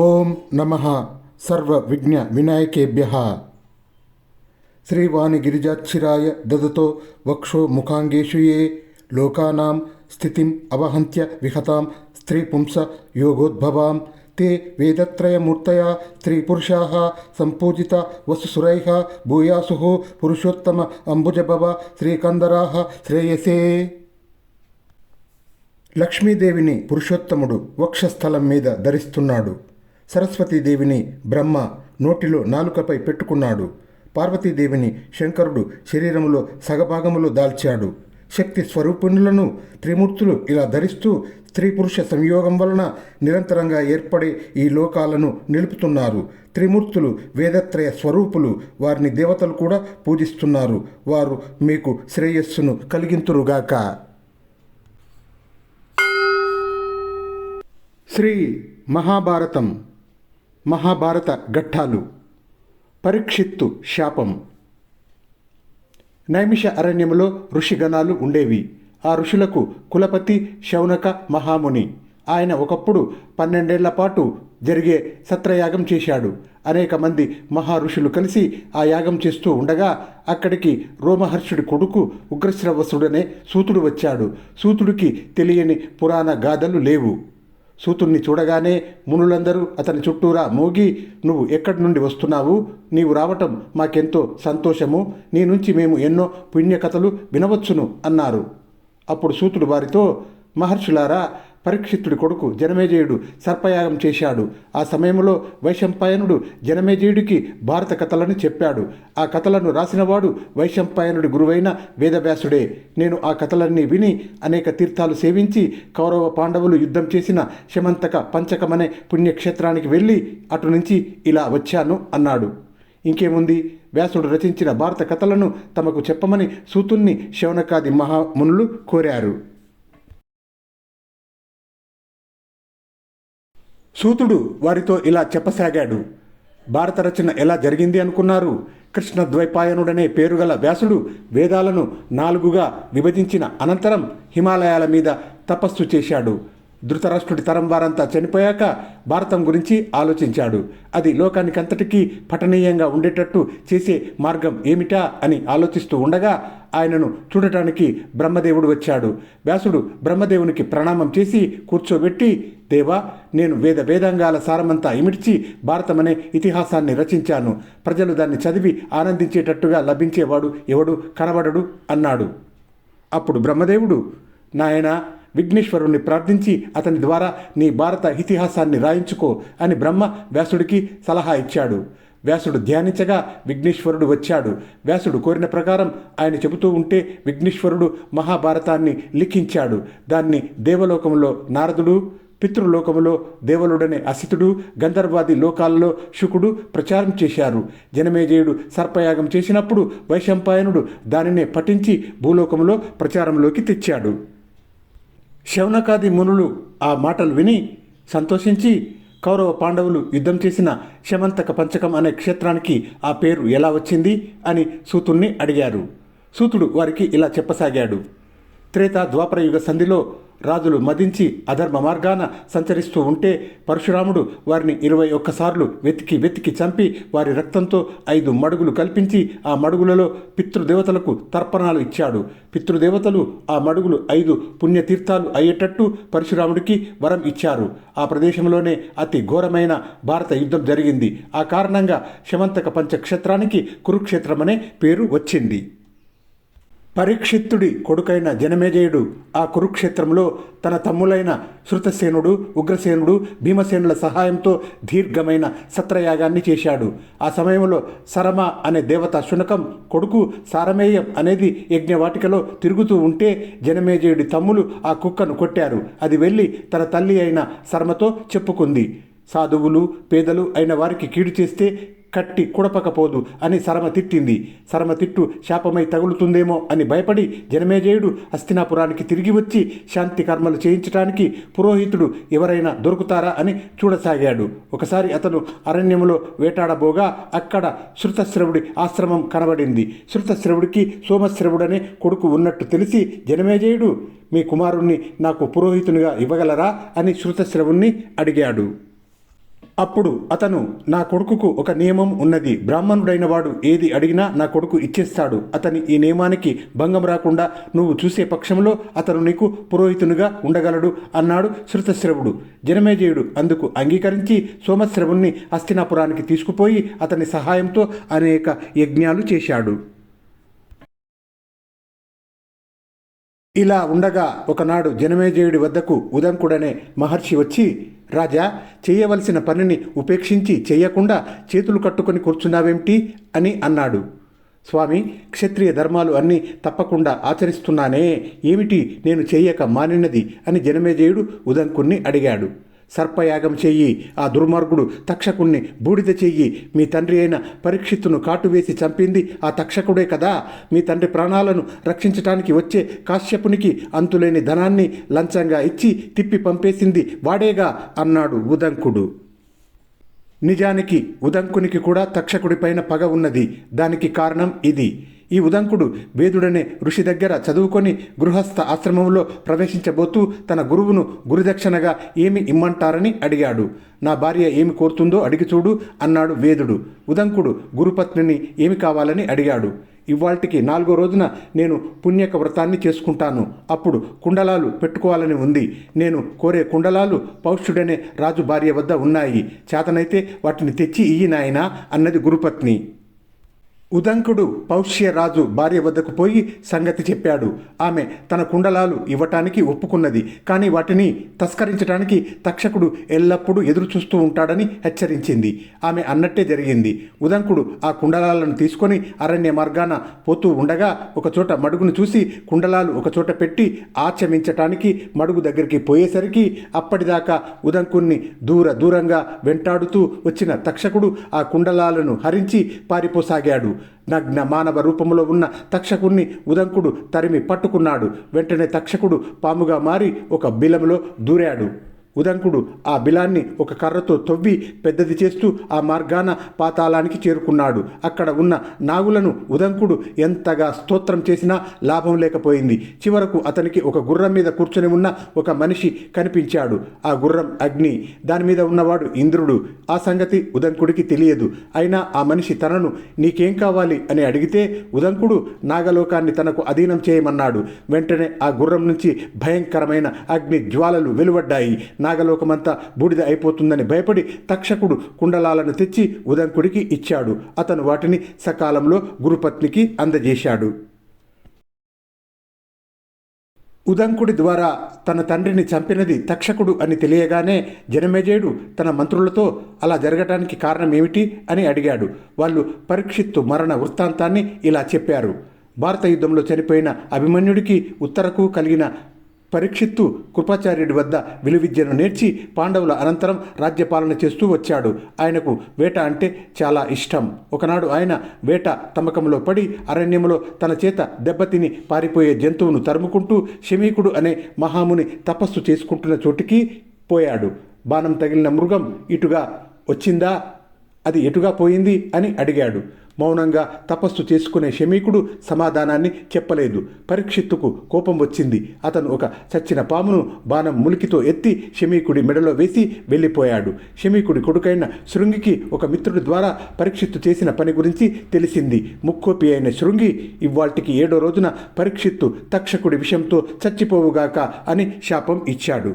ఓం నమ సర్వ విఘ్న వినాయకేభ్య. శ్రీవాణి గిరిజాక్షిరాయ దదతో వక్షో ముఖాంగేషు ఏ లోకానాం స్థితిం అవహంత్య విహతాం స్త్రీపుంస యోగోద్భవాం. తే వేదత్రయమూర్తయా స్త్రీపురుషా సంపూజిత వసుసురైः భూయాసు పురుషోత్తమ అంబుజభవ శ్రీకందరా శ్రేయసే. లక్ష్మీదేవిని పురుషోత్తముడు వక్షస్థలం మీద ధరిస్తున్నాడు. సరస్వతీదేవిని బ్రహ్మ నోటిలో నాలుకపై పెట్టుకున్నాడు. పార్వతీదేవిని శంకరుడు శరీరంలో సగభాగములో దాల్చాడు. శక్తి స్వరూపిణులను త్రిమూర్తులు ఇలా ధరిస్తూ స్త్రీ పురుష సంయోగం వలన నిరంతరంగా ఏర్పడే ఈ లోకాలను నిలుపుతున్నారు. త్రిమూర్తులు వేదత్రయ స్వరూపులు వారిని దేవతలు కూడా పూజిస్తున్నారు. వారు మీకు శ్రేయస్సును కలిగింతురుగాక. శ్రీ మహాభారతం మహాభారత ఘట్టాలు. పరీక్షిత్తు శాపం. నైమిష అరణ్యములో ఋషిగణాలు ఉండేవి. ఆ ఋషులకు కులపతి శౌనక మహాముని. ఆయన ఒకప్పుడు పన్నెండేళ్ళ పాటు జరిగే సత్రయాగం చేశాడు. అనేక మంది మహా ఋషులు కలిసి ఆ యాగం చేస్తూ ఉండగా అక్కడికి రోమహర్షుడి కొడుకు ఉగ్రశ్రవసుడనే సూతుడు వచ్చాడు. సూతుడికి తెలియని పురాణ గాథలు లేవు. సూతుణ్ణి చూడగానే మునులందరూ అతని చుట్టూరా మోగి నువ్వు ఎక్కడి నుండి వస్తున్నావు? నీవు రావటం మాకెంతో సంతోషము. నీ నుంచి మేము ఎన్నో పుణ్యకథలు వినవచ్చును అన్నారు. అప్పుడు సూతుడు వారితో మహర్షులారా పరీక్షిత్తుడి కొడుకు జనమేజయుడు సర్పయాగం చేశాడు. ఆ సమయంలో వైశంపాయనుడు జనమేజయుడికి భారత కథలను చెప్పాడు. ఆ కథలను రాసినవాడు వైశంపాయనుడి గురువైన వేదవ్యాసుడే. నేను ఆ కథలన్నీ విని అనేక తీర్థాలు సేవించి కౌరవ పాండవులు యుద్ధం చేసిన శమంతక పంచకమనే పుణ్యక్షేత్రానికి వెళ్ళి అటు నుంచి ఇలా వచ్చాను అన్నాడు. ఇంకేముంది? వ్యాసుడు రచించిన భారత కథలను తమకు చెప్పమని సూతుణ్ణి శౌనకాది మహామునులు కోరారు. సూతుడు వారితో ఇలా చెప్పసాగాడు భారత రచన ఎలా జరిగింది అనుకున్నారు? కృష్ణ ద్వైపాయనుడనే పేరుగల వ్యాసుడు వేదాలను నాలుగుగా విభజించిన అనంతరం హిమాలయాల మీద తపస్సు చేశాడు. ధృతరాష్ట్రుడి తరం వారంతా చనిపోయాక భారతం గురించి ఆలోచించాడు. అది లోకానికంతటికీ పఠనీయంగా ఉండేటట్టు చేసే మార్గం ఏమిటా అని ఆలోచిస్తూ ఉండగా ఆయనను చూడటానికి బ్రహ్మదేవుడు వచ్చాడు. వ్యాసుడు బ్రహ్మదేవునికి ప్రణామం చేసి కూర్చోబెట్టి దేవా నేను వేద వేదాంగాల సారమంతా ఇమిడ్చి భారతమనే ఇతిహాసాన్ని రచించాను. ప్రజలు దాన్ని చదివి ఆనందించేటట్టుగా లభించేవాడు ఎవడు కనబడడు అన్నాడు. అప్పుడు బ్రహ్మదేవుడు నాయన విఘ్నేశ్వరుణ్ణి ప్రార్థించి అతని ద్వారా నీ భారత ఇతిహాసాన్ని రాయించుకో అని బ్రహ్మ వ్యాసుడికి సలహా ఇచ్చాడు. వ్యాసుడు ధ్యానించగా విఘ్నేశ్వరుడు వచ్చాడు. వ్యాసుడు కోరిన ప్రకారం ఆయన చెబుతూ ఉంటే విఘ్నేశ్వరుడు మహాభారతాన్ని లిఖించాడు. దాన్ని దేవలోకంలో నారదుడు పితృలోకములో దేవలుడనే అసితుడు గంధర్వాది లోకాలలో శుకుడు ప్రచారం చేశారు. జనమేజయుడు సర్పయాగం చేసినప్పుడు వైశంపాయనుడు దానినే పఠించి భూలోకంలో ప్రచారంలోకి తెచ్చాడు. శౌనకాది మునులు ఆ మాటలు విని సంతోషించి కౌరవ పాండవులు యుద్ధం చేసిన శమంతక పంచకం అనే క్షేత్రానికి ఆ పేరు ఎలా వచ్చింది అని సూతుణ్ణి అడిగారు. సూతుడు వారికి ఇలా చెప్పసాగాడు. త్రేత ద్వాపరయుగ సంధిలో రాజులు మదించి అధర్మ మార్గాన సంచరిస్తూ ఉంటే పరశురాముడు వారిని ఇరవై ఒక్కసార్లు వెతికి వెతికి చంపి వారి రక్తంతో ఐదు మడుగులు కల్పించి ఆ మడుగులలో పితృదేవతలకు తర్పణాలు ఇచ్చాడు. పితృదేవతలు ఆ మడుగులు ఐదు పుణ్యతీర్థాలు అయ్యేటట్టు పరశురాముడికి వరం ఇచ్చారు. ఆ ప్రదేశంలోనే అతి ఘోరమైన భారత యుద్ధం జరిగింది. ఆ కారణంగా శమంతక పంచక్షేత్రానికి కురుక్షేత్రమనే పేరు వచ్చింది. పరీక్షిత్తుడి కొడుకైన జనమేజయుడు ఆ కురుక్షేత్రంలో తన తమ్ములైన శృతసేనుడు ఉగ్రసేనుడు భీమసేనుల సహాయంతో దీర్ఘమైన సత్రయాగాన్ని చేశాడు. ఆ సమయంలో సరమ అనే దేవత శునకం కొడుకు సారమేయం అనేది యజ్ఞవాటికలో తిరుగుతూ ఉంటే జనమేజయుడి తమ్ములు ఆ కుక్కను కొట్టారు. అది వెళ్ళి తన తల్లి అయిన శర్మతో చెప్పుకుంది. సాధువులు పేదలు అయిన వారికి కీడు చేస్తే కట్టి కుడపకపోదు అని సరమ తిట్టింది. సరమ తిట్టు శాపమై తగులుతుందేమో అని భయపడి జనమేజయుడు హస్తినాపురానికి తిరిగి వచ్చి శాంతి కర్మలు చేయించడానికి పురోహితుడు ఎవరైనా దొరుకుతారా అని చూడసాగాడు. ఒకసారి అతను అరణ్యంలో వేటాడబోగా అక్కడ శృతశ్రవుడి ఆశ్రమం కనబడింది. శృతశ్రవుడికి సోమశ్రవుడనే కొడుకు ఉన్నట్టు తెలిసి జనమేజయుడు మీ కుమారుణ్ణి నాకు పురోహితునిగా ఇవ్వగలరా? అని శృతశ్రవుణ్ణి అడిగాడు. అప్పుడు అతను నా కొడుకుకు ఒక నియమం ఉన్నది. బ్రాహ్మణుడైన వాడు ఏది అడిగినా నా కొడుకు ఇచ్చేస్తాడు. అతని ఈ నియమానికి భంగం రాకుండా నువ్వు చూసే పక్షంలో అతను నీకు పురోహితునిగా ఉండగలడు అన్నాడు శృతశ్రవుడు. జనమేజయుడు అందుకు అంగీకరించి సోమశ్రవుణ్ణి హస్తినాపురానికి తీసుకుపోయి అతని సహాయంతో అనేక యజ్ఞాలు చేశాడు. ఇలా ఉండగా ఒకనాడు జనమేజయుడి వద్దకు ఉదంకుడనే మహర్షి వచ్చి రాజా చేయవలసిన పనిని ఉపేక్షించి చేయకుండా చేతులు కట్టుకొని కూర్చున్నావేమిటి? అని అన్నాడు. స్వామి క్షత్రియ ధర్మాలు అన్నీ తప్పకుండా ఆచరిస్తున్నానే ఏమిటి నేను చేయక మానినది? అని జనమేజయుడు ఉదంకుణ్ణి అడిగాడు. సర్పయాగం చెయ్యి ఆ దుర్మార్గుడు తక్షకుణ్ణి బూడిద చెయ్యి. మీ తండ్రి అయిన పరీక్షిత్తును కాటువేసి చంపింది ఆ తక్షకుడే కదా. మీ తండ్రి ప్రాణాలను రక్షించటానికి వచ్చే కాశ్యపునికి అంతులేని ధనాన్ని లంచంగా ఇచ్చి తిప్పి పంపేసింది వాడేగా అన్నాడు ఉదంకుడు. నిజానికి ఉదంకునికి కూడా తక్షకుడిపైన పగ ఉన్నది. దానికి కారణం ఇది. ఈ ఉదంకుడు వేదుడనే ఋషి దగ్గర చదువుకొని గృహస్థ ఆశ్రమంలో ప్రవేశించబోతూ తన గురువును గురుదక్షిణగా ఏమి ఇమ్మంటారని అడిగాడు. నా భార్య ఏమి కోరుతుందో అడిగి చూడు అన్నాడు వేదుడు. ఉదంకుడు గురుపత్నిని ఏమి కావాలని అడిగాడు. ఇవాల్టికి నాలుగో రోజున నేను పుణ్యక వ్రతాన్ని చేసుకుంటాను. అప్పుడు కుండలాలు పెట్టుకోవాలని ఉంది. నేను కోరే కుండలాలు పౌష్యుడనే రాజు భార్య వద్ద ఉన్నాయి. చేతనైతే వాటిని తెచ్చి ఇయ్యి నాయనా అన్నది గురుపత్ని. ఉదంకుడు పౌష్యరాజు భార్య వద్దకు పోయి సంగతి చెప్పాడు. ఆమె తన కుండలాలు ఇవ్వటానికి ఒప్పుకున్నది. కానీ వాటిని తస్కరించడానికి తక్షకుడు ఎల్లప్పుడూ ఎదురు చూస్తూ ఉంటాడని హెచ్చరించింది. ఆమె అన్నట్టే జరిగింది. ఉదంకుడు ఆ కుండలాలను తీసుకొని అరణ్య మార్గాన పోతూ ఉండగా ఒకచోట మడుగును చూసి కుండలాలు ఒకచోట పెట్టి ఆచమించటానికి మడుగు దగ్గరికి పోయేసరికి అప్పటిదాకా ఉదంకుణ్ణి దూర దూరంగా వెంటాడుతూ వచ్చిన తక్షకుడు ఆ కుండలాలను హరించి పారిపోసాగాడు. నగ్న మానవ రూపంలో ఉన్న తక్షకుణ్ణి ఉదంకుడు తరిమి పట్టుకున్నాడు. వెంటనే తక్షకుడు పాముగా మారి ఒక బిలంలో దూరాడు. ఉదంకుడు ఆ బిలాన్ని ఒక కర్రతో తవ్వి పెద్దది చేస్తూ ఆ మార్గాన పాతాళానికి చేరుకున్నాడు. అక్కడ ఉన్న నాగులను ఉదంకుడు ఎంతగా స్తోత్రం చేసినా లాభం లేకపోయింది. చివరకు అతనికి ఒక గుర్రం మీద కూర్చొని ఉన్న ఒక మనిషి కనిపించాడు. ఆ గుర్రం అగ్ని. దాని మీద ఉన్నవాడు ఇంద్రుడు. ఆ సంగతి ఉదంకుడికి తెలియదు. అయినా ఆ మనిషి తనను నీకేం కావాలి? అని అడిగితే ఉదంకుడు నాగలోకాన్ని తనకు అధీనం చేయమన్నాడు. వెంటనే ఆ గుర్రం నుంచి భయంకరమైన అగ్ని జ్వాలలు వెలువడ్డాయి. నాగలోకమంతా బూడిద అయిపోతుందని భయపడి తక్షకుడు కుండలాలను తెచ్చి ఉదంకుడికి ఇచ్చాడు. అతను వాటిని సకాలంలో గురుపత్నికి అందజేశాడు. ఉదంకుడి ద్వారా తన తండ్రిని చంపినది తక్షకుడు అని తెలియగానే జనమేజయుడు తన మంత్రులతో అలా జరగటానికి కారణం ఏమిటి అని అడిగాడు. వాళ్ళు పరీక్షిత్తు మరణ వృత్తాంతాన్ని ఇలా చెప్పారు. భారత యుద్ధంలో చనిపోయిన అభిమన్యుడికి ఉత్తరకు కలిగిన పరీక్షిత్తు కృపాచార్యుడి వద్ద విలువిద్యను నేర్చి పాండవుల అనంతరం రాజ్యపాలన చేస్తూ వచ్చాడు. ఆయనకు వేట అంటే చాలా ఇష్టం. ఒకనాడు ఆయన వేట తమ్మకంలో పడి అరణ్యంలో తన చేత దెబ్బతిని పారిపోయే జంతువును తరుముకుంటూ శమీకుడు అనే మహాముని తపస్సు చేసుకుంటున్న చోటికి పోయాడు. బాణం తగిలిన మృగం ఇటుగా వచ్చిందా? అది ఎటుగా పోయింది? అని అడిగాడు. మౌనంగా తపస్సు చేసుకునే శమీకుడు సమాధానాన్ని చెప్పలేదు. పరీక్షిత్తుకు కోపం వచ్చింది. అతను ఒక చచ్చిన పామును బాణం ములికితో ఎత్తి శమీకుడి మెడలో వేసి వెళ్ళిపోయాడు. శమీకుడి కొడుకైన శృంగికి ఒక మిత్రుడి ద్వారా పరీక్షిత్తు చేసిన పని గురించి తెలిసింది. ముక్కోపి అయిన శృంగి ఇవాల్టికి ఏడో రోజున పరీక్షిత్తు తక్షకుడి విషయంతో చచ్చిపోవుగాక అని శాపం ఇచ్చాడు.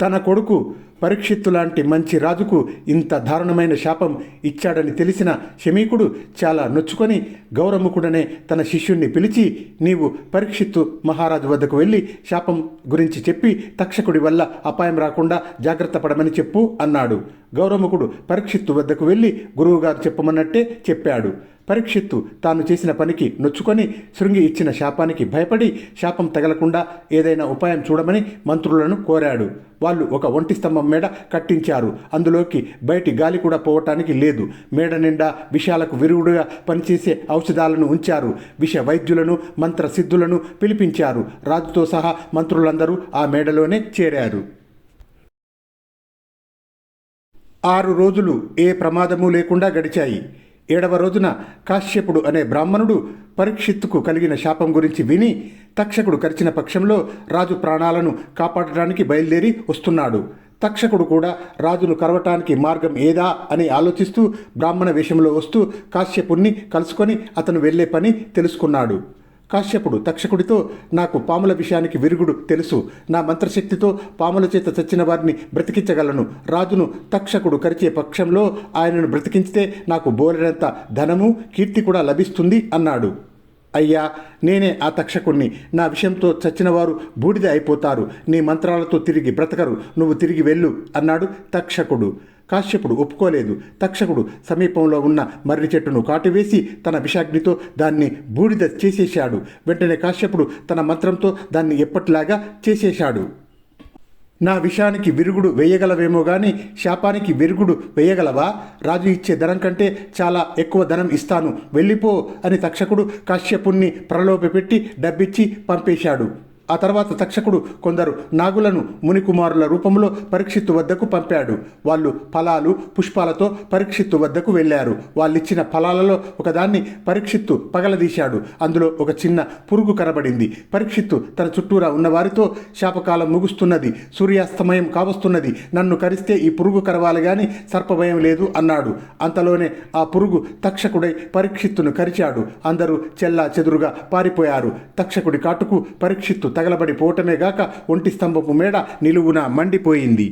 తన కొడుకు పరీక్షిత్తు లాంటి మంచి రాజుకు ఇంత దారుణమైన శాపం ఇచ్చాడని తెలిసిన శమీకుడు చాలా నొచ్చుకొని గౌరముకుడనే తన శిష్యుణ్ణి పిలిచి నీవు పరీక్షిత్తు మహారాజు వద్దకు వెళ్ళి శాపం గురించి చెప్పి తక్షకుడి వల్ల అపాయం రాకుండా జాగ్రత్త పడమని చెప్పు అన్నాడు. గౌరముకుడు పరీక్షిత్తు వద్దకు వెళ్ళి గురువుగారు చెప్పమన్నట్టే చెప్పాడు. పరీక్షిత్తు తాను చేసిన పనికి నొచ్చుకొని శృంగి ఇచ్చిన శాపానికి భయపడి శాపం తగలకుండా ఏదైనా ఉపాయం చూడమని మంత్రులను కోరాడు. వాళ్ళు ఒక ఒంటి స్తంభం మేడ కట్టించారు. అందులోకి బయటి గాలి కూడా పోవటానికి లేదు. మేడ నిండా విషాలకు విరుగుడుగా పనిచేసే ఔషధాలను ఉంచారు. విష వైద్యులను మంత్ర సిద్ధులను పిలిపించారు. రాజుతో సహా మంత్రులందరూ ఆ మేడలోనే చేరారు. ఆరు రోజులు ఏ ప్రమాదము లేకుండా గడిచాయి. ఏడవ రోజున కాశ్యపుడు అనే బ్రాహ్మణుడు పరీక్షిత్తుకు కలిగిన శాపం గురించి విని తక్షకుడు కరిచిన పక్షంలో రాజు ప్రాణాలను కాపాడటానికి బయలుదేరి వస్తున్నాడు. తక్షకుడు కూడా రాజును కరవటానికి మార్గం ఏదా అని ఆలోచిస్తూ బ్రాహ్మణ వేషంలో వస్తూ కాశ్యపుణ్ణి కలుసుకొని అతను వెళ్ళే పని తెలుసుకున్నాడు. కాశ్యపుడు తక్షకుడితో నాకు పాముల విషయానికి విరుగుడు తెలుసు. నా మంత్రశక్తితో పాముల చేత చచ్చిన వారిని బ్రతికించగలను. రాజును తక్షకుడు కరిచే పక్షంలో ఆయనను బ్రతికించితే నాకు బోలెడంత ధనము కీర్తి కూడా లభిస్తుంది అన్నాడు. అయ్యా నేనే ఆ తక్షకుణ్ణి. నా విషయంతో చచ్చినవారు బూడిద అయిపోతారు. నీ మంత్రాలతో తిరిగి బ్రతకరు. నువ్వు తిరిగి వెళ్ళు అన్నాడు తక్షకుడు. కాశ్యపుడు ఒప్పుకోలేదు. తక్షకుడు సమీపంలో ఉన్న మర్రి చెట్టును కాటువేసి తన విషాగ్నితో దాన్ని బూడిద చేసేశాడు. వెంటనే కాశ్యపుడు తన మంత్రంతో దాన్ని ఎప్పటిలాగా చేసేశాడు. నా విషానికి విరుగుడు వేయగలవేమో గాని శాపానికి విరుగుడు వేయగలవా? రాజు ఇచ్చే ధనం కంటే చాలా ఎక్కువ ధనం ఇస్తాను. వెళ్ళిపో అని తక్షకుడు కాశ్యపుణ్ణి ప్రలోభపెట్టి డబ్బిచ్చి పంపేశాడు. ఆ తర్వాత తక్షకుడు కొందరు నాగులను మునికుమారుల రూపంలో పరీక్షిత్తు వద్దకు పంపాడు. వాళ్ళు ఫలాలు పుష్పాలతో పరీక్షిత్తు వద్దకు వెళ్ళారు. వాళ్ళిచ్చిన ఫలాలలో ఒకదాన్ని పరీక్షిత్తు పగలదీశాడు. అందులో ఒక చిన్న పురుగు కనబడింది. పరీక్షిత్తు తన చుట్టూరా ఉన్నవారితో శాపకాలం ముగుస్తున్నది సూర్యాస్తమయం కావస్తున్నది నన్ను కరిస్తే ఈ పురుగు కరవాలి గాని సర్పభయం లేదు అన్నాడు. అంతలోనే ఆ పురుగు తక్షకుడై పరీక్షిత్తును కరిచాడు. అందరూ చెల్లా చెదురుగా పారిపోయారు. తక్షకుడి కాటుకు పరీక్షిత్తు తగలబడి పోవటమే గాక ఒంటి స్తంభపు మేడ నిలువున మండిపోయింది.